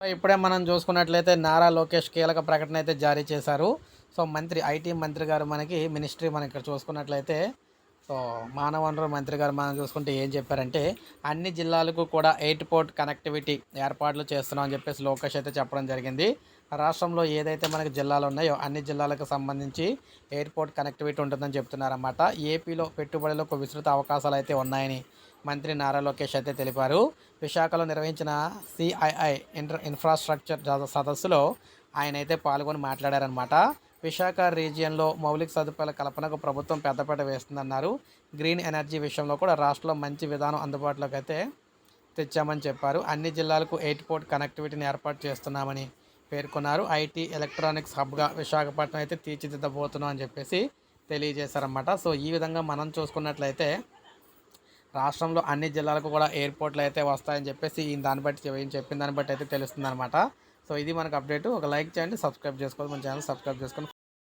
ఇప్పుడే మనం చూసుకున్నట్లయితే నారా లోకేష్ కీలక ప్రకటన అయితే జారీ చేశారు. సో మంత్రి ఐటీ మంత్రి గారు మనకి మినిస్ట్రీ మనం ఇక్కడ చూసుకున్నట్లయితే సో మానవ వనరుల మంత్రి గారు మనం చూసుకుంటే ఏం చెప్పారంటే అన్ని జిల్లాలకు కూడా ఎయిర్పోర్ట్ కనెక్టివిటీ ఏర్పాట్లు చేస్తున్నాం అని చెప్పేసి లోకేష్ అయితే చెప్పడం జరిగింది. రాష్ట్రంలో ఏదైతే మనకి జిల్లాలు ఉన్నాయో అన్ని జిల్లాలకు సంబంధించి ఎయిర్పోర్ట్ కనెక్టివిటీ ఉంటుందని చెప్తున్నారన్నమాట. ఏపీలో పెట్టుబడులకు విస్తృత అవకాశాలు అయితే ఉన్నాయని మంత్రి నారా లోకేష్ అయితే తెలిపారు. విశాఖలో నిర్వహించిన సిఐఐ ఇంటర్ ఇన్ఫ్రాస్ట్రక్చర్ సదస్సులో ఆయన అయితే పాల్గొని మాట్లాడారనమాట విశాఖ రీజియన్లో మౌలిక సదుపాయాల కల్పనకు ప్రభుత్వం పెద్దపీట వేస్తుందన్నారు. గ్రీన్ ఎనర్జీ విషయంలో కూడా రాష్ట్రంలో మంచి విధానం అందుబాటులోకి అయితే తెచ్చామని చెప్పారు. అన్ని జిల్లాలకు ఎయిర్పోర్ట్ కనెక్టివిటీని ఏర్పాటు చేస్తున్నామని పేర్కొన్నారు. ఐటీ ఎలక్ట్రానిక్స్ హబ్గా విశాఖపట్నం అయితే తీర్చిదిద్దబోతున్నాం అని చెప్పేసి తెలియజేశారన్నమాట. సో ఈ విధంగా మనం చూసుకున్నట్లయితే రాష్ట్రంలో అన్ని జిల్లాలకు కూడా ఎయిర్పోర్ట్లు అయితే వస్తాయని చెప్పేసి దాన్ని బట్టి చెప్పిన దాన్ని బట్టి అయితే తెలుస్తుంది అనమాట సో ఇది మనకు అప్డేట్. ఒక లైక్ చేయండి సబ్స్క్రైబ్ చేసుకోవాలి. మన ఛానల్ సబ్స్క్రైబ్ చేసుకొని